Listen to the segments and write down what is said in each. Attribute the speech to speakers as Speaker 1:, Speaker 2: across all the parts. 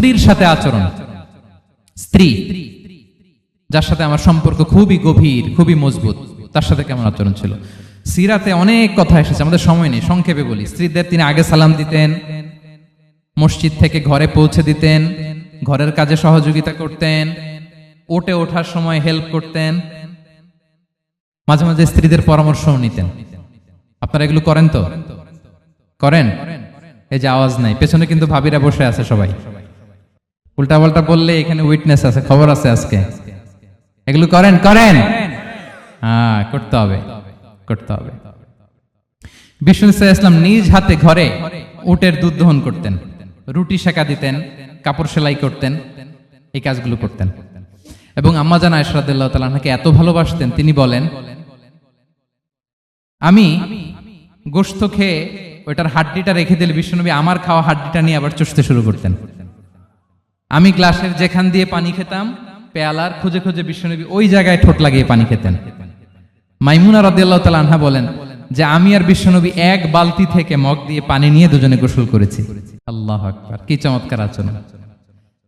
Speaker 1: স্ত্রীর সাথে আচরণ। স্ত্রী, যার সাথে আমার সম্পর্ক খুবই গভীর, খুবই মজবুত, তার সাথে কেমন আচরণ ছিল? সিরাতে অনেক কথা এসেছে, আমাদের সময় নেই, সংক্ষেপে বলি। স্ত্রীদের তিনি আগে সালাম দিতেন, মসজিদ থেকে ঘরে পৌঁছে দিতেন, ঘরের কাজে সহযোগিতা করতেন ওটে ওঠার সময় হেল্প করতেন, মাঝে মাঝে স্ত্রীদের পরামর্শও নিতেন। আপনারা এগুলো করেন তো? করেন? এই যে আওয়াজ নাই, পেছনে কিন্তু ভাবিরা বসে আছে সবাই। উল্টা পাল্টা বললে এখানে উইটনেস আছে, খবর আছে আজকে। এগুলো করেন করেন। হ্যাঁ করতে হবে করতে হবে। বিষ্ণু ইসলাম নিজ হাতে ঘরে উটের দুধ দহন করতেন, রুটি সেকা দিতেন, কাপড় সেলাই করতেন, এই কাজগুলো করতেন। এবং আম্মাজান আয়সরাদুল্লাহ তালাহাকে এত ভালোবাসতেন, তিনি বলেন, আমি গোস্ত খেয়ে ওইটার হাড্ডিটা রেখে দিলে বিষ্ণুনবী আমার খাওয়া হাড্ডিটা নিয়ে আবার চষতে শুরু করতেন। আমি গ্লাসের যেখান দিয়ে পানি খেতাম, পেয়ালার খুঁজে খুঁজে বিশ্বনবী ওই জায়গায় ঠোঁট লাগিয়ে পানি খেতেন। মাইমুনা রাদিয়াল্লাহু তাআলা আনহা বলেন যে আমি আর বিশ্বনবী এক বালতি থেকে মগ দিয়ে পানি নিয়ে দুজনে গোসল করেছি। আল্লাহ আকবার, কি চমৎকার আচরণ।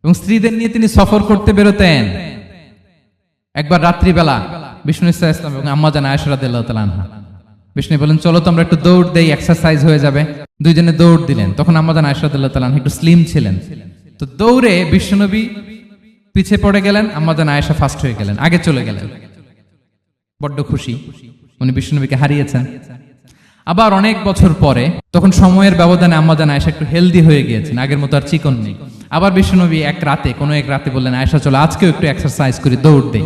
Speaker 1: এবং স্ত্রীদের নিয়ে তিনি সফর করতে বেরোতেন। একবার রাত্রিবেলা বিষ্ণু ইসা ইসলাম এবং আম্মা জান আয়সা রাদিয়াল্লাহু তাআলা আনহা। বিষ্ণু বলেন, চলো তো আমরা একটু দৌড় দেই এক্সারসাইজ হয়ে যাবে। দুইজনে দৌড় দিলেন। তখন আম্মা জান আয়সা রাদিয়াল্লাহু আনহা একটু স্লিম ছিলেন। তো দৌড়ে বিশ্বনবী পিছে পড়ে গেলেন জান আয়েশা ফার্স্ট হয়ে গেলেন, আগে চলে গেলেন। বড্ড খুশি, উনি বিষ্ণুনবীকে হারিয়েছেন। আবার অনেক বছর পরে, তখন সময়ের ব্যবধানে আম্মাজান আয়েশা একটু হেলদি হয়ে গিয়েছেন, আগের মতো আর চিকন নেই। আবার বিশ্বনবী এক রাতে, কোনো এক রাতে বললেন, আয়েশা চলো আজকেও একটু এক্সারসাইজ করি, দৌড় দেই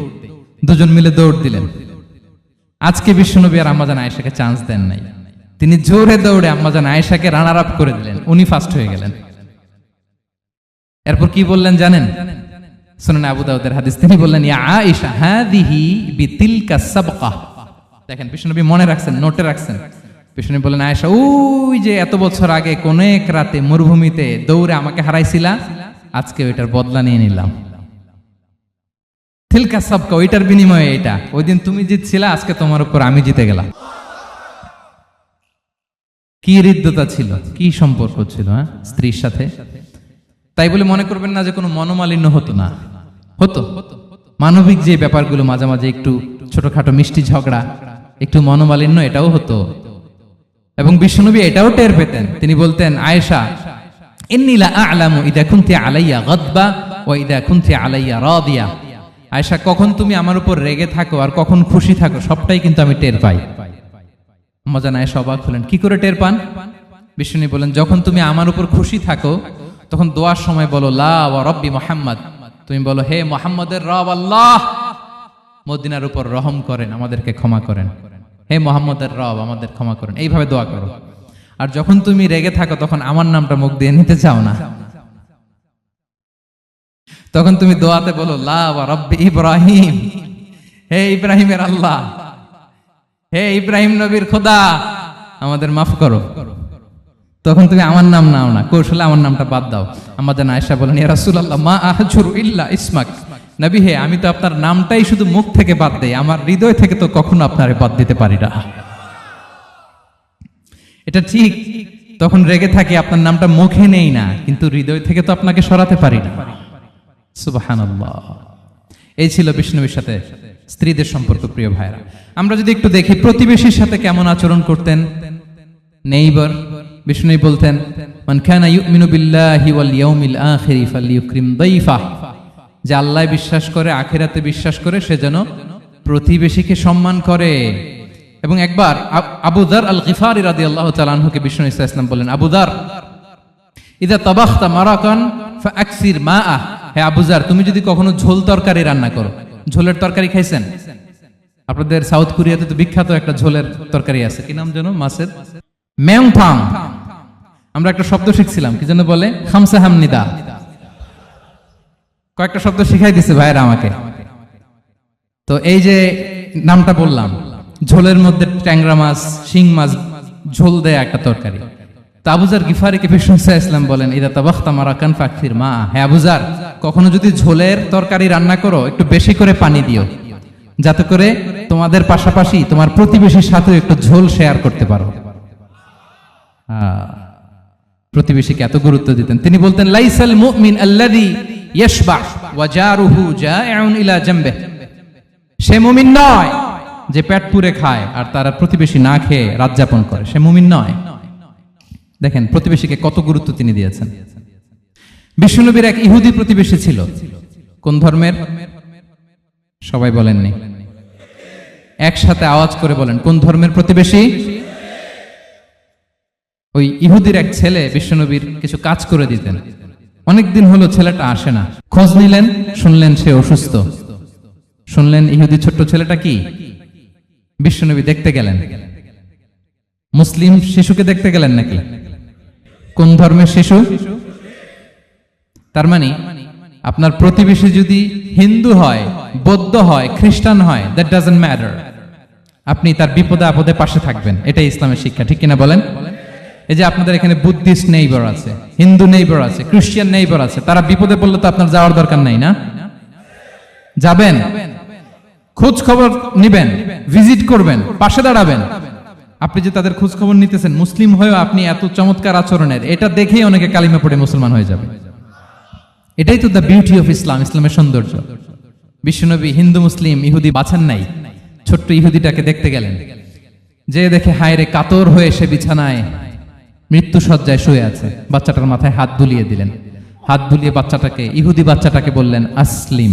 Speaker 1: দুজন মিলে দৌড় দিলেন। আজকে বিষ্ণুনবী আর আম্মাজান আয়েশাকে চান্স দেন নাই। তিনি জোরে দৌড়ে আম্মাজান আয়েশাকে রানার আপ করে দিলেন। উনি ফার্স্ট হয়ে গেলেন। এরপর কি বললেন জানেন? শুনুন আবু দাউদের হাদিস, তিনি বললেন, ইয়া আয়েশা হাদিহি বিতিলকা সাবকা। দেখেন, বিষ্ণুনবী মনে রাখছেন, নোটে রাখছেন। বিষ্ণু বললেন, আয়েশা, ওই যে এত বছর আগে কোন এক রাতে মরুভূমিতে দৌড়ে আমাকে হারাইছিলা, আজকে ওইটার বদলা নিয়ে নিলাম। থিলকা সাবকা, ওইটার বিনিময়ে এটা। ওই দিন তুমি জিতছিলা, আজকে তোমার উপর আমি জিতে গেলাম। কি হৃদ্যতা ছিল, কি সম্পর্ক ছিল হ্যাঁ? স্ত্রীর সাথে? তাই বলে মনে করবেন না যে কোনো মনোমালিন্য হতো না। হতো। মানবিক যে ব্যাপারগুলো মাঝে মাঝে একটু ছোটখাটো মিষ্টি ঝগড়া, একটু মনোমালিন্য, এটাও হতো। এবং বিশ্বনবী এটাও টের পেতেন। তিনি বলতেন, আয়েশা ইন্নিলা আলামু ইদা কুনতি আলাইয়া গদবা ও ইদা কুনতি আলাইয়া রাদিয়া। আয়েশা, কখন তুমি আমার উপর রেগে থাকো আর কখন খুশি থাকো, সবটাই কিন্তু আমি টের পাই। মজা নাই অবাক হলেন, কি করে টের পান? বিষ্ণু বলেন যখন তুমি আমার উপর খুশি থাকো তখন দোয়ার সময় বলো, লা মোহাম্মদ। তুমি বলো, হে মোহাম্মদের রব আল্লাহ। মদিনার উপর রহম করেন, আমাদেরকে ক্ষমা করেন। হে মোহাম্মদের রব, আমাদের ক্ষমা করেন। এইভাবে দোয়া করো। আর যখন তুমি রেগে থাকো, তখন আমার নামটা মুখ দিয়ে নিতে চাও না। তখন তুমি দোয়াতে বলো, লা ইব্রাহিম। হে ইব্রাহিমের আল্লাহ। হে ইব্রাহিম নবীর খোদা। আমাদের মাফ করো করো। তখন তুমি আমার নাম নাও না। কৌশলে আমার নামটা বাদ দাও। আমাদের আয়সা বলেন, ইয়া রাসূলুল্লাহ, মা আহজুরু ইল্লা ইসমাক। নবী হে, আমি তো আপনার নামটাই শুধু মুখ থেকে বাদ দেই, আমার হৃদয় থেকে তো কখনো আপনারে বাদ দিতে পারি না। এটা ঠিক, তখন রেগে থাকি, আপনার নামটা মুখে নেই না, কিন্তু হৃদয় থেকে তো আপনাকে সরাতে পারি না। সুবহানাল্লাহ। এই ছিল বিষ্ণুবীর সাথে স্ত্রীদের সম্পর্ক, প্রিয় ভাইরা আমরা যদি একটু দেখি, প্রতিবেশীর সাথে কেমন আচরণ করতেন? নেইবার বিষ্ণু বলতেন, মান কানা ইউমিনু বিল্লাহি ওয়াল ইয়াউমিল আখিরি ফালইউকরিম দাইফা। যে আল্লাহ বিশ্বাস করে, আখিরাতে বিশ্বাস করে, সে যেন প্রতিবেশীকে সম্মান করে। এবং একবার আব- আবু দার আল গিফারি রাদিয়াল্লাহু তাআলা আনহুকে বিষ্ণু ইসা ইসলাম বললেন, আবু দার, ইদা তাবাখতা মারাকান ফাকসির মাআ। হে আবুজার তুমি যদি কখনো ঝোল তরকারি রান্না করো, ঝোলের তরকারি খাইছেন? আপনাদের সাউথ কোরিয়াতে তো বিখ্যাত একটা ঝোলের তরকারি আছে। কি নাম যেন? মাছের? ম্যাংফাং। আমরা একটা শব্দ শিখছিলাম কি যেন বলে? খামসা হামনিদা। কয়েকটা শব্দ শিখাই দিছে ভাইয়েরা আমাকে। তো এই যে নামটা বললাম ঝোলের মধ্যে ট্যাংরা মাছ শিং মাছ ঝোল দেয়া একটা তরকারি। তো আবুজার গিফারিকে বিষ্ণু ইসলাম বলেন ইদা তাবাখতা মারাকান ফাকফির মা। হ্যাঁ আবুজার কখনো যদি ঝোলের তরকারি রান্না করো একটু বেশি করে পানি দিও। যাতে করে তোমাদের পাশাপাশি তোমার প্রতিবেশীর সাথে একটু ঝোল শেয়ার করতে পারো। আহ, প্রতিবেশীকে এত গুরুত্ব দিতেন। তিনি বলতেন, লাইসাল মুমিন আল্লাযী ইয়াশবা ওয়া জারুহু জাইউন ইলা জামবে সে মুমিন নয় যে পেট পুরে খায় আর তার প্রতিবেশী না খেয়ে রাত যাপন করে। সে মুমিন নয়। দেখেন, প্রতিবেশীকে কত গুরুত্ব তিনি দিয়েছেন। বিষ্ণুনবীর এক ইহুদি প্রতিবেশী ছিল। কোন ধর্মের? সবাই বলেননি। একসাথে আওয়াজ করে বলেন, কোন ধর্মের প্রতিবেশী? ওই ইহুদির এক ছেলে বিশ্বনবীর কিছু কাজ করে দিতেন। অনেকদিন হলো ছেলেটা আসে না। খোঁজ নিলেন, শুনলেন সে অসুস্থ। শুনলেন ইহুদি ছোট্ট ছেলেটা কি? বিশ্বনবী দেখতে গেলেন। মুসলিম শিশুকে দেখতে গেলেন নাকি? কোন ধর্মের শিশু? তার মানে আপনার প্রতিবেশী যদি হিন্দু হয়, বৌদ্ধ হয়, খ্রিস্টান হয় দ্যাট ডাজেন্ট ম্যাটার আপনি তার বিপদে আপদে পাশে থাকবেন। এটাই ইসলামের শিক্ষা, ঠিক কিনা বলেন? এই যে আপনাদের এখানে বুদ্ধিস্ট নেইবার আছে, হিন্দু নেইবার আছে, খ্রিস্টান নেইবার আছে, তারা বিপদে পড়লে তো আপনার যাওয়ার দরকার নাই না? যাবেন খোঁজ খবর নিবেন, ভিজিট করবেন, পাশে দাঁড়াবেন। আপনি যে তাদের খোঁজ খবর নিতেছেন, মুসলিম হয়েও আপনি এত চমৎকার আচরণের, এটা দেখেই অনেকে কালিমা পড়ে মুসলমান হয়ে যাবে। এটাই তো দ্য বিউটি অফ ইসলাম ইসলামের সৌন্দর্য। বিশ্বনবী হিন্দু, মুসলিম, ইহুদি বাছান নাই, ছোট্ট ইহুদিটাকে দেখতে গেলেন। যে দেখে হায়রে কাতর হয়ে সে বিছানায় মৃত্যু সজ্জায় শুয়ে আছে। বাচ্চাটার মাথায় হাত বুলিয়ে দিলেন। হাত বুলিয়ে বাচ্চাটাকে, ইহুদি বাচ্চাটাকে বললেন, আসলিম।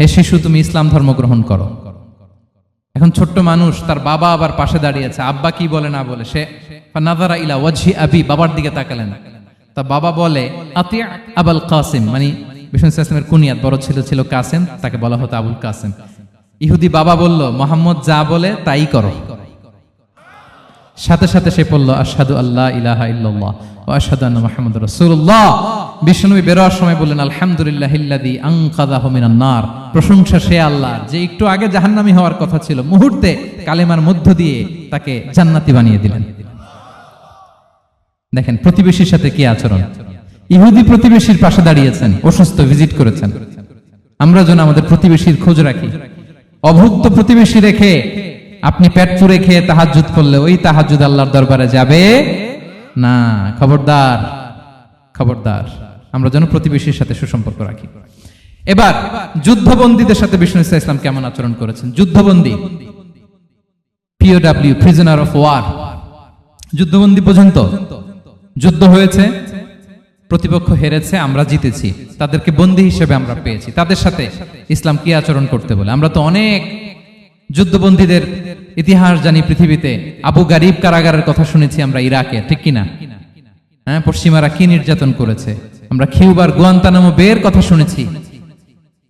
Speaker 1: হে শিশু, তুমি ইসলাম ধর্ম গ্রহণ করো। এখন ছোট্ট মানুষ, তার বাবা আবার পাশে দাঁড়িয়ে আছে আব্বা কি বলে না বলে, সে নাজারা ইলা ওয়াজহি আবি, বাবার দিকে তাকালেন। তা বাবা বলে আতিয়া আবুল কাসিম। মানে বিষ্ণু ইসলামের কুনিয়াত, বড় ছিল ছিল কাসেম, তাকে বলা হতো আবুল কাসেম। ইহুদি বাবা বলল, মোহাম্মদ যা বলে, তাই করো। সাথে সাথে সে পড়ল, আশহাদু আল্লাহ ইলাহা ইল্লাল্লাহ ও আশহাদু আন্না মুহাম্মাদুর রাসূলুল্লাহ। বিষ্ণুনবী বেরোয়ার সময় বললেন, আলহামদুলিল্লাহ আনকাযাহু মিনান নার। প্রশংসা সে আল্লাহর যে একটু আগে জাহান্নামী হওয়ার কথা ছিল, মুহূর্তে কালেমার মধ্য দিয়ে তাকে জান্নাতি বানিয়ে দিলেন। দেখেন, প্রতিবেশীর সাথে কি আচরণ? ইহুদি প্রতিবেশীর পাশে দাঁড়িয়েছেন, অসুস্থ ভিজিট করেছেন। আমরা যেন আমাদের প্রতিবেশীর খোঁজ রাখি। অভুক্ত প্রতিবেশী রেখে আপনি পেট পুরে খেয়ে তাহাজুদ করলে ওই তাহাজুদ আল্লাহর দরবারে যাবে না। খবরদার খবরদার। আমরা যেন প্রতিবেশীর সাথে সুসম্পর্ক রাখি। এবার যুদ্ধবন্দীদের সাথে বিষ্ণু ইসা ইসলাম কেমন আচরণ করেছেন? যুদ্ধবন্দী পিওডাব্লিউ প্রিজনার অফ ওয়ার যুদ্ধবন্দী পর্যন্ত যুদ্ধ হয়েছে, প্রতিপক্ষ হেরেছে, আমরা জিতেছি। তাদেরকে বন্দী হিসেবে আমরা পেয়েছি। তাদের সাথে ইসলাম কি আচরণ করতে বলে? আমরা তো অনেক যুদ্ধবন্দীদের ইতিহাস জানি পৃথিবীতে। আবু গারিব কারাগারের কথা শুনেছি আমরা ইরাকে, ঠিক কিনা? হ্যাঁ পশ্চিমারা কি নির্যাতন করেছে? আমরা খিউবার গুয়ান্তানামো বের কথা শুনেছি।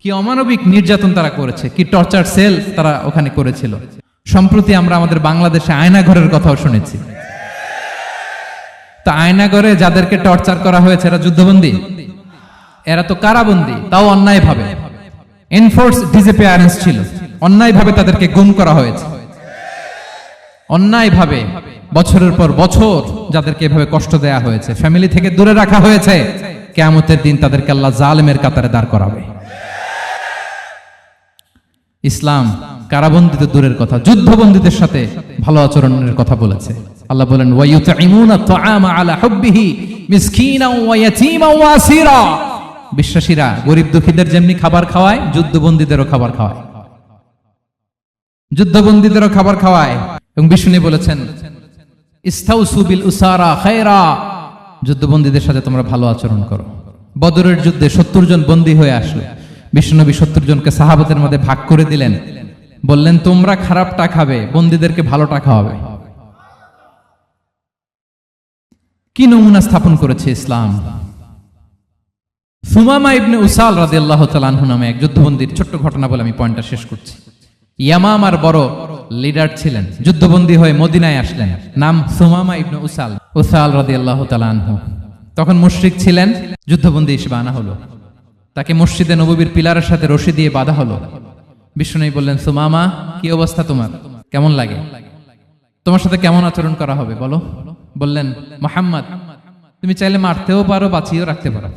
Speaker 1: কি অমানবিক নির্যাতন তারা করেছে, কি টর্চার সেল তারা ওখানে করেছিল। সম্প্রতি আমরা আমাদের বাংলাদেশে আয়নাঘরের কথাও শুনেছি। তা আয়নাঘরে যাদেরকে টর্চার করা হয়েছে, এরা যুদ্ধবন্দী? এরা তো কারাবন্দী, তাও অন্যায় ভাবে এনফোর্স ডিসঅ্যাপিয়ারেন্স ছিল। অন্যায় ভাবে তাদেরকে গুম করা হয়েছে। অন্যায় ভাবে বছরের পর বছর যাদেরকে এভাবে কষ্ট দেয়া হয়েছে ফ্যামিলি থেকে দূরে রাখা হয়েছে, কেয়ামতের দিন তাদেরকে আল্লাহ জালেমের কাতারে দাঁড় করাবে। ইসলাম কারাবন্দিত দূরের কথা, যুদ্ধবন্দীদের সাথে ভালো আচরণের কথা বলেছে। আল্লাহ বলেন বিশ্বাসীরা গরিব দুঃখীদের যেমনি খাবার খাওয়ায়, যুদ্ধবন্দীদেরও খাবার খাওয়ায়। যুদ্ধবন্দীদেরও খাবার খাওয়ায় এবং বিষ্ণু বলেছেন যুদ্ধবন্দীদের সাথে তোমরা ভালো আচরণ করো। বদরের যুদ্ধে সত্তর জন বন্দী হয়ে আসলো। বিষ্ণুনবী সত্তর জনকে সাহাবাতের মধ্যে ভাগ করে দিলেন। বললেন, তোমরা খারাপটা খাবে, বন্দীদেরকে ভালোটা খাওয়াবে। কি নমুনা স্থাপন করেছে ইসলাম? সুমামা ইবনে উসাল রাজি আল্লাহ তালানহু নামে এক যুদ্ধবন্দীর ছোট্ট ঘটনা বলে আমি পয়েন্টটা শেষ করছি। ইয়ামামার বড় লিডার ছিলেন। যুদ্ধবন্দী হয়ে মদিনায় আসলেন। নাম সুমামা ইবনে উসাল। উসাল রাদি আল্লাহ তালানহু তখন মুশরিক ছিলেন, যুদ্ধবন্দী হিসেবে আনা হলো। তাকে মসজিদে নববীর পিলারের সাথে রশি দিয়ে বাঁধা হলো। বিষ্ণু বললেন, সুমামা, কি অবস্থা তোমার? কেমন লাগে? তোমার সাথে কেমন আচরণ করা হবে, বলো? বললেন, মোহাম্মদ, তুমি চাইলে মারতেও পারো, বাঁচিয়েও রাখতে পারো।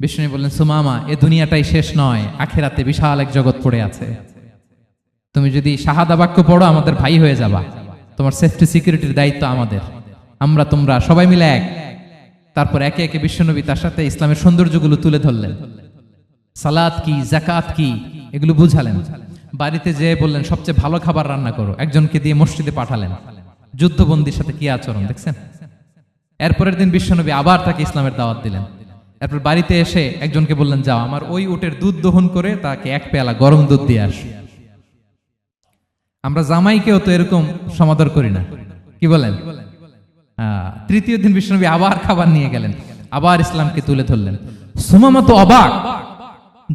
Speaker 1: বিষ্ণু বললেন, সুমামা, এ দুনিয়াটাই শেষ নয়। আখেরাতে বিশাল এক জগৎ পড়ে আছে। তুমি যদি শাহাদা বাক্য পড়ো, আমাদের ভাই হয়ে যাবা। তোমার সেফটি সিকিউরিটির দায়িত্ব আমাদের। আমরা, তোমরা সবাই মিলে এক। তারপর একে একে বিশ্বনবী তার সাথে ইসলামের সৌন্দর্যগুলো তুলে ধরলেন। সালাদ কি জাকাত কি, এগুলো বুঝালেন। বাড়িতে যেয়ে বললেন, সবচেয়ে ভালো খাবার রান্না করো। একজনকে দিয়ে মসজিদে পাঠালেন। যুদ্ধবন্দির সাথে কি আচরণ, দেখছেন? এরপরের দিন বিশ্বনবী আবার তাকে ইসলামের দাওয়াত দিলেন। এরপর বাড়িতে এসে একজনকে বললেন, যাও, আমার ওই উটের দুধ দহন করে তাকে এক পেয়ালা গরম দুধ দিয়ে আস। আমরা জামাইকেও তো এরকম সমাদর করি না। কি বলেন? তৃতীয় দিন বিষ্ণুনবী আবার খাবার নিয়ে গেলেন, আবার ইসলামকে তুলে ধরলেন। সুমামা অবাক,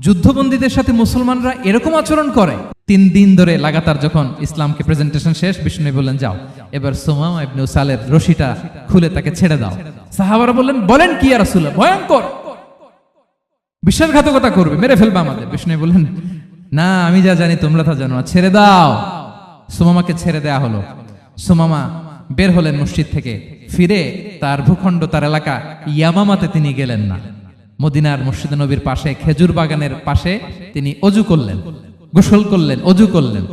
Speaker 1: যুদ্ধবন্দীদের সাথে মুসলমানরা এরকম আচরণ করে। তিন দিন ধরে লাগাতার যখন ইসলামকে প্রেজেন্টেশন শেষ বিষ্ণু বললেন, যাও, এবার সুমামা ইবনে উসালের রশিটা খুলে তাকে ছেড়ে দাও। সাহাবারা বললেন, বলেন কি আর রাসূলুল্লাহ? ভয়ঙ্কর। বিশ্বাসঘাতকতা করবে, মেরে ফেলবে আমাদের। বিষ্ণু বললেন, না, আমি যা জানি তোমরা তা জানো ছেড়ে দাও। সুমামাকে ছেড়ে দেয়া হলো। সুমামা বের হলেন মসজিদ থেকে। ফিরে তার ভূখণ্ড, তার এলাকা ইয়ামামাতে তিনি গেলেন না। মদিনার মসজিদ নবীর পাশে, খেজুর বাগানের পাশে তিনি অজু করলেন, গোসল করলেন, অজু করলেন।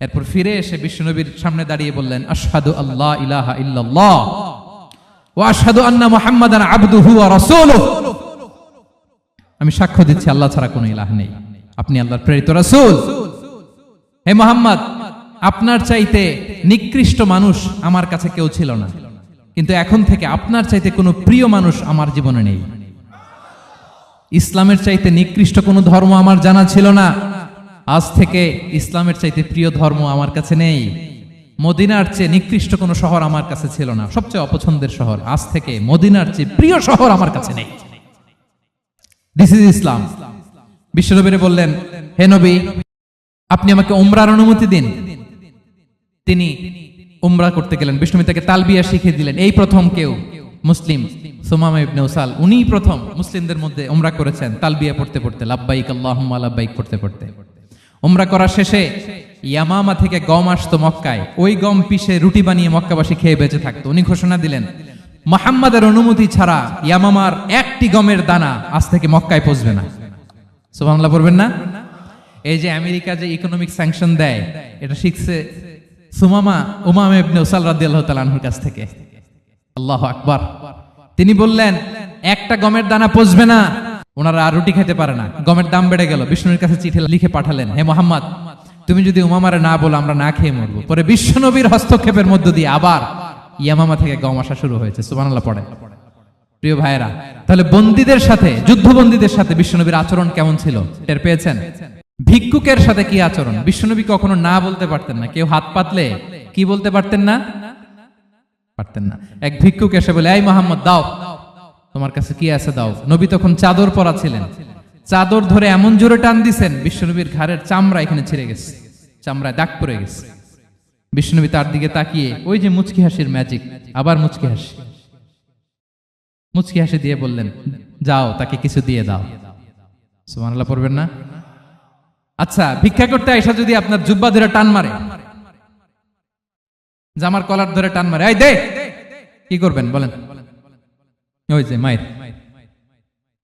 Speaker 1: এরপর ফিরে এসে বিশ্বনবীর সামনে দাঁড়িয়ে বললেন, আশহাদু আল্লাহ ইলাহা ইল্লাল্লাহ ওয়া আশহাদু আন্না মুহাম্মাদান আবদুহু ওয়া আমি সাক্ষ্য দিচ্ছি, আল্লাহ ছাড়া কোনো ইলাহ নেই। আপনি আল্লাহর প্রেরিত রাসূল। হে মোহাম্মদ আপনার চাইতে নিকৃষ্ট মানুষ আমার কাছে কেউ ছিল না। কিন্তু এখন থেকে আপনার চাইতে কোনো প্রিয় মানুষ আমার জীবনে নেই। ইসলামের চাইতে নিকৃষ্ট কোনো ধর্ম আমার জানা ছিল না। আজ থেকে ইসলামের চাইতে প্রিয় ধর্ম আমার কাছে নেই। মদিনার চেয়ে নিকৃষ্ট কোনো শহর আমার কাছে ছিল না। সবচেয়ে অপছন্দের শহর আজ থেকে মদিনার চেয়ে প্রিয় শহর আমার কাছে নেই। দিস ইজ ইসলাম বিশ্বনবীরে বললেন, হে নবী, আপনি আমাকে উমরার অনুমতি দিন। তিনি উমরা করতে গেলেন। বিষ্ণু তাকে তালবিয়া শিখিয়ে দিলেন। এই প্রথম কেউ মুসলিম, সুমামা ইবনে উসাল উনিই প্রথম মুসলিমদের মধ্যে উমরা করেছেন তালবিয়া পড়তে পড়তে। লাব্বাইক আল্লাহুম্মা, লাব্বাইক পড়তে পড়তে। উমরা করা শেষে ইয়ামামা থেকে গম আসতো মক্কায়। ওই গম পিষে রুটি বানিয়ে মক্কাবাসী খেয়ে বেঁচে থাকতো। উনি ঘোষণা দিলেন, মোহাম্মদের অনুমতি ছাড়া ইয়ামামার একটি গমের দানা আজ থেকে মক্কায় পৌঁছবে না। সুবহানাল্লাহ, পড়বেন না? এই যে আমেরিকা যে ইকোনমিক স্যাংশন দেয়, এটা শিখছে সুমামা উমাম ইবনে উসাল রাদিয়াল্লাহু কাছ থেকে। আল্লাহু আকবার। তিনি বললেন, একটা গমের দানা পচবে না। ওনারা আর রুটি খেতে পারে না। গমের দাম বেড়ে গেল। বিষ্ণুর কাছে চিঠি লিখে পাঠালেন, হে মোহাম্মদ, তুমি যদি উমামারে না বলো, আমরা না খেয়ে মরবো। পরে বিশ্বনবীর হস্তক্ষেপের মধ্য দিয়ে আবার ইয়ামামা থেকে গম আসা শুরু হয়েছে। সুবহানাল্লাহ পড়ে প্রিয় ভাইয়েরা, তাহলে বন্দীদের সাথে, যুদ্ধবন্দীদের সাথে বিশ্বনবীর আচরণ কেমন ছিল? টের পেয়েছেন? ভিক্ষুকের সাথে কি আচরণ? বিশ্বনবী কখনো না বলতে পারতেন না। কেউ হাত পাতলে কি বলতে পারতেন না? পারতেন না। এক ভিক্ষুক এসে বলে, এই মোহাম্মদ, দাও। তোমার কাছে কি আছে? দাও। নবী তখন চাদর পরা ছিলেন চাদর ধরে এমন জোরে টান দিছেন, বিশ্বনবীর ঘাড়ের চামড়া এখানে ছিঁড়ে গেছে। চামড়ায় দাগ পড়ে গেছে। বিশ্বনবী তার দিকে তাকিয়ে, ওই যে মুচকি হাসির ম্যাজিক, আবার মুচকি হাসি। মুচকি হাসি দিয়ে বললেন, যাও, তাকে কিছু দিয়ে দাও। সুবহানাল্লাহ, পড়বেন না? আচ্ছা ভিক্ষা করতে আইসা যদি আপনার জুব্বা ধরে টান মারে। জামার কলার ধরে টান মারে। এই দে! কি করবেন, বলেন? ওই যে মায়ের।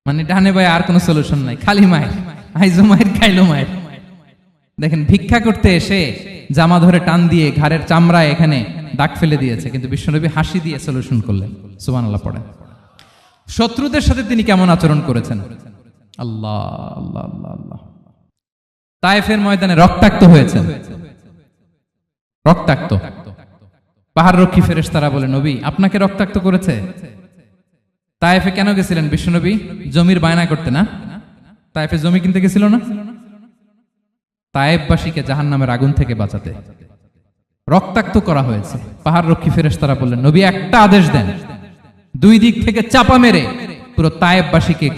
Speaker 1: মানে ডানে ভাই আর কোনো সলিউশন নাই, খালি মায়ের। আইজো মায়ের, খাইলো মায়ের। দেখেন, ভিক্ষা করতে এসে জামা ধরে টান দিয়ে ঘাড়ের চামড়ায় এখানে দাগ ফেলে দিয়েছে, কিন্তু বিশ্বনবী হাসি দিয়ে সলিউশন করলেন। সুবহানাল্লাহ পড়েন। শত্রুদের সাথে তিনি কেমন আচরণ করেছেন? আল্লাহ আল্লাহ আল্লাহ আল্লাহ। তায়েফের ময়দানে রক্তাক্ত হয়েছে রক্তাক্ত। পাহাড় রক্ষী ফেরেশ তারা বলে, নবী, আপনাকে রক্তাক্ত করেছে? তায়েফে কেন গেছিলেন বিশ্বনবী জমির বায়না করতে না? তায়েফে জমি কিনতে গেছিল না? তায়েববাসীকে জাহান নামের আগুন থেকে বাঁচাতে। রক্তাক্ত করা হয়েছে। পাহাড় রক্ষী ফেরেশ তারা বললেন, নবী, একটা আদেশ দেন। দুই দিক থেকে চাপা মেরে পুরো তায়েববাসীকে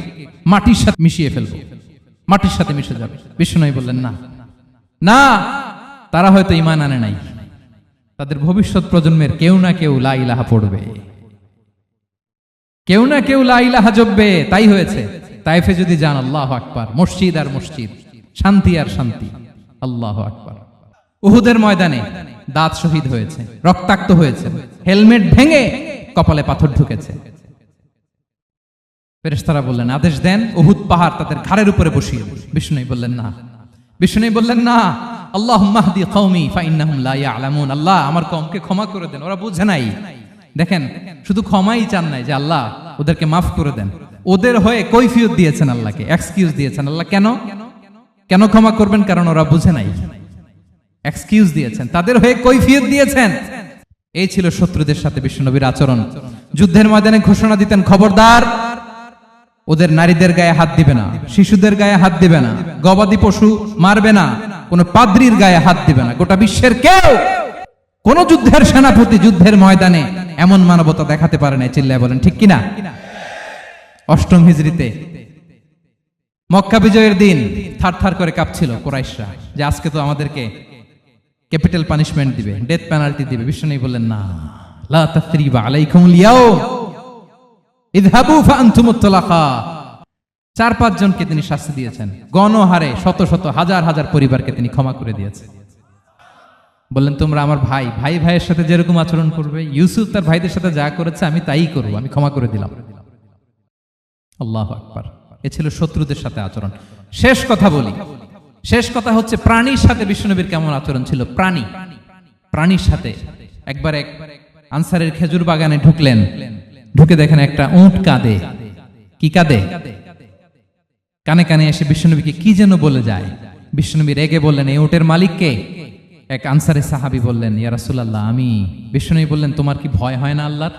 Speaker 1: মাটির সাথে মিশিয়ে ফেলব। মাটির সাথে মিশে যাবে। বিষ্ণু বললেন, না। না, তারা হয়তো ইমান আনে নাই। তাদের ভবিষ্যৎ প্রজন্মের কেউ না কেউ লা ইলাহা পড়বে। কেউ না কেউ লা ইলাহা জপবে, তাই হয়েছে। তাইফে যদি যান, আল্লাহ আকবার। মসজিদ আর মসজিদ, শান্তি আর শান্তি, আল্লাহ আকবার। উহুদের ময়দানে দাঁত শহীদ হয়েছে, রক্তাক্ত হয়েছে, হেলমেট ভেঙে কপালে পাথর ঢুকেছে। ফেরেশতারা বললেন, আদেশ দেন, উহুদ পাহাড় তাদের ঘাড়ের উপরে বসিয়ে দিন। বিষ্ণু বললেন, না। বিষ্ণু বললেন, না। আল্লাহ মাহদি কওমি ফাইন্নাহুম লা ইয়ালামুন। আল্লাহ আমার কমকে ক্ষমা করে দেন, ওরা নাই। দেখেন, শুধু ক্ষমাই চান নাই যে আল্লাহ ওদেরকে মাফ করে দেন। ওদের হয়ে কৈফিয়ত দিয়েছেন আল্লাহকে এক্সকিউজ দিয়েছেন। আল্লাহ কেন? কেন ক্ষমা করবেন? কারণ ওরা বুঝে নাই। এক্সকিউজ দিয়েছেন, তাদের হয়ে কৈফিয়ত দিয়েছেন। এই ছিল শত্রুদের সাথে বিশ্বনবীর আচরণ। যুদ্ধের ময়দানে ঘোষণা দিতেন, খবরদার। ওদের নারীদের গায়ে হাত দিবে না, শিশুদের গায়ে হাত দিবে না, গবাদি পশু মারবে না, কোন পাদ্রির গায়ে হাত দিবে না। গোটা বিশ্বের কেউ কোন যুদ্ধের সেনাপতি যুদ্ধের ময়দানে এমন মানবতা দেখাতে পারে না চিল্লায় বলেন, ঠিক কিনা? অষ্টম হিজড়িতে মক্কা বিজয়ের দিন থার থার করে কাঁপছিল কোরাইশরা, যে আজকে তো আমাদেরকে ক্যাপিটাল পানিশমেন্ট দিবে, ডেথ পেনাল্টি দিবে। বিষ্ণু বললেন, না, লা তাসরিবা আলাইকুমুল ইয়াউম। চার, পাঁচ জনকে তিনি শাস্তি দিয়েছেন। গণহারে শত শত, হাজার হাজার পরিবারকে তিনি ক্ষমা করে দিয়েছেন। বললেন, তোমরা আমার ভাই। ভাই ভাইয়ের সাথে যেরকম আচরণ করবে, ইউসুফ তার ভাইদের সাথে যা করেছে, আমি তাই করব, আমি ক্ষমা করে দিলাম। আল্লাহ আকবার। এ ছিল শত্রুদের সাথে আচরণ। শেষ কথা বলি। শেষ কথা হচ্ছে, প্রাণীর সাথে বিষ্ণুনবীর কেমন আচরণ ছিল? প্রাণী। প্রাণীর সাথে। একবার এক আনসারের খেজুর বাগানে ঢুকলেন। ঢুকে দেখেন একটা উঁট কাঁদে। কি কাঁদে? কানে কানে এসে বিষ্ণুনবীকে কি যেন বলে যায়। বিষ্ণুনবী রেগে বললেন, এই উটের মালিককে এক আনসারে সাহাবি বললেন, ইয়া রাসূলুল্লাহ, আমি বিষ্ণুনবী বললেন, তোমার কি ভয় হয় না আল্লাহর?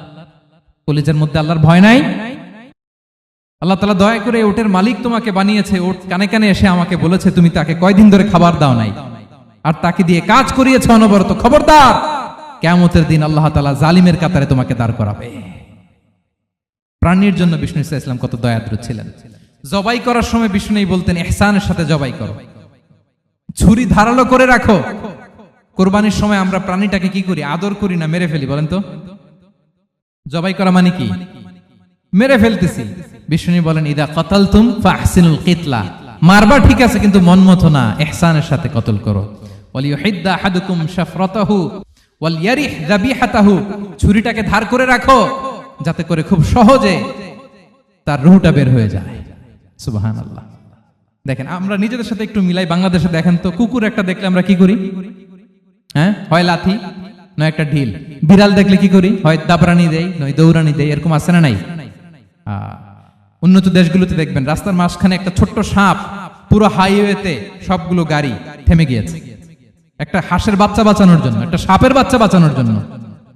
Speaker 1: কলিজার মধ্যে আল্লাহর ভয় নাই? আল্লাহ তালা দয়া করে ওটের মালিক তোমাকে বানিয়েছে। ওট কানে কানে এসে আমাকে বলেছে, তুমি তাকে কয়দিন ধরে খাবার দাও নাই। আর তাকে দিয়ে কাজ করিয়েছে অনবরত। খবরদার কেমতের দিন আল্লাহ তালা জালিমের কাতারে তোমাকে দাঁড় করাবে। প্রাণীর জন্য বিষ্ণু ইসা ইসলাম কত দয়াদ্র ছিলেন। জবাই করার সময় বিষ্ণু বলতেন এহসানের সাথে জবাই করো। ছুরি ধারালো করে রাখো। কোরবানির সময় আমরা প্রাণীটাকে কি করি? আদর করি না, মেরে ফেলি, বলেন তো? জবাই করা মানে কি? মেরে ফেলতেছি। বিষ্ণু বলেন, ইদা কতালতুম ফাহসিনুল কিতলা। মারবা ঠিক আছে, কিন্তু মন মতো না, ইহসানের সাথে কতল করো। ছুরিটাকে ধার করে রাখো। যাতে করে খুব সহজে তার রুহটা বের হয়ে যায়। সুবহানাল্লাহ। দেখেন, আমরা নিজেদের সাথে একটু মিলাই বাংলাদেশে দেখেন তো, কুকুর একটা দেখলে আমরা কি করি? হ্যাঁ? হয় লাথি নয় একটা ঢিল। বিড়াল দেখলে কি করি? হয় দাবরানি দেয় নয় দৌড়ানি দেয় এরকম আছে না নাই? উন্নত দেশগুলোতে দেখবেন, রাস্তার মাঝখানে একটা ছোট্ট সাপ, পুরো হাইওয়েতে সবগুলো গাড়ি থেমে গিয়েছে। একটা হাঁসের বাচ্চা বাঁচানোর জন্য, একটা সাপের বাচ্চা বাঁচানোর জন্য।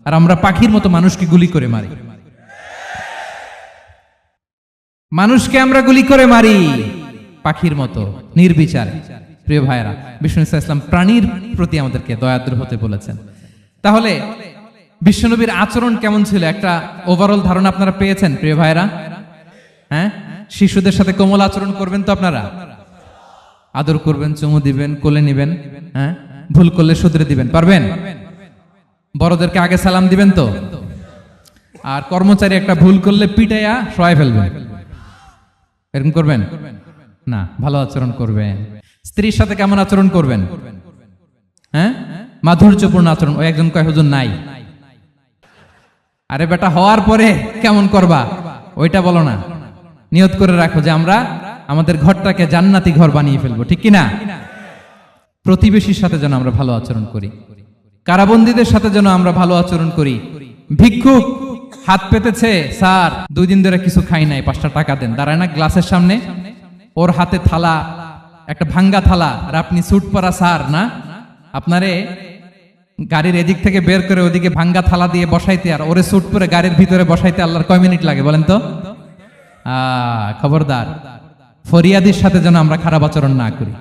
Speaker 1: আর আমরা পাখির মতো মানুষকে গুলি করে মারি। মানুষকে আমরা গুলি করে মারি। পাখির মতো, নির্বিচারে। প্রিয় ভাইরা বিষ্ণু ইসলাম প্রাণীর প্রতি আমাদেরকে দয়াদ্র হতে বলেছেন। তাহলে, বিশ্বনবীর আচরণ কেমন ছিল? একটা ওভারঅল ধারণা আপনারা পেয়েছেন, প্রিয় ভাইরা হ্যাঁ? শিশুদের সাথে কোমল আচরণ করবেন তো আপনারা? আদর করবেন, চুমু দিবেন, কোলে নিবেন হ্যাঁ? ভুল করলে শুধরে দিবেন, পারবেন? বড়দেরকে আগে সালাম দিবেন তো? আর কর্মচারী একটা ভুল করলে পিটাইয়া সরাই ফেলবেন। এরকম করবেন? না, ভালো আচরণ করবেন স্ত্রীর সাথে কেমন আচরণ করবেন? হ্যাঁ? মাধুর্যপূর্ণ আচরণ। ওই একজন কয়, হুজুর, নাই। আরে বেটা, হওয়ার পরে কেমন করবা? ওইটা বলো না। নিয়ত করে রাখো যে আমরা আমাদের ঘরটাকে জান্নাতি ঘর বানিয়ে ফেলব, ঠিক কিনা? প্রতিবেশীর সাথে যেন আমরা ভালো আচরণ করি। কারাবন্দীদের সাথে যেন আমরা ভালো আচরণ করি। ভিক্ষুক হাত পেতেছে, স্যার, দুই দিন ধরে কিছু খাই নাই, পাঁচটা টাকা দেন। দাঁড়ায় না গ্লাসের সামনে। ওর হাতে থালা, একটা ভাঙ্গা থালা। আর আপনি স্যুট পরা স্যার, না? আপনারে গাড়ির এদিক থেকে বের করে ওদিকে ভাঙ্গা থালা দিয়ে বসাইতে আর ওরে স্যুট পরে গাড়ির ভিতরে বসাইতে আল্লাহর কয় মিনিট লাগে, বলেন তো? খবরদার, ফরিয়াদির সাথে যেন আমরা খারাপ আচরণ না করি।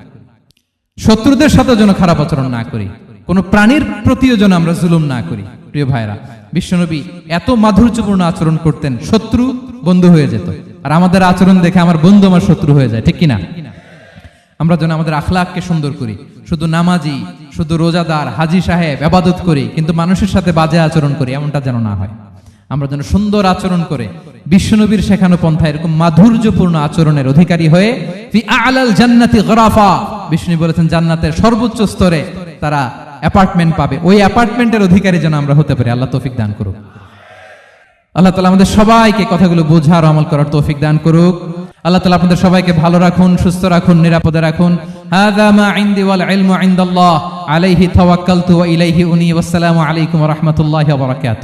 Speaker 1: শত্রুদের সাথে যেন খারাপ আচরণ না করি। কোন প্রাণীর প্রতিও যেন আমরা জুলুম না করি। প্রিয় ভাইরা, বিশ্বনবী এত মাধুর্যপূর্ণ আচরণ করতেন, শত্রু বন্ধু হয়ে যেত। আর আমাদের আচরণ দেখে আমার বন্ধু আমার শত্রু হয়ে যায়, ঠিক কিনা? আমরা যেন আমাদের আখলাককে সুন্দর করি, শুধু নামাজি, শুধু রোজাদার, হাজি সাহেব, আবাদত করি, কিন্তু মানুষের সাথে বাজে আচরণ করি, এমনটা যেন না হয়। আমরা যেন সুন্দর আচরণ করে, বিশ্বনবীর শেখানো পন্থা এরকম মাধুর্যপূর্ণ আচরণের অধিকারী হয়ে আলাল জান্নাতি গরাফা, বিষ্ণু বলেছেন, জান্নাতের সর্বোচ্চ স্তরে তারা অ্যাপার্টমেন্ট পাবে ওই অ্যাপার্টমেন্টের অধিকারী যেন আমরা হতে পারি আল্লাহ তৌফিক দান করুক আল্লাহ তালা আমাদের সবাইকে কথাগুলো বোঝার আমল করার তৌফিক দান করুক আল্লাহ তালা আপনাদের সবাইকে ভালো রাখুন সুস্থ রাখুন নিরাপদে রাখুন هذا ما عندي والعلم عند الله عليه توكلت وإليه أني والسلام عليكم ورحمة الله وبركاته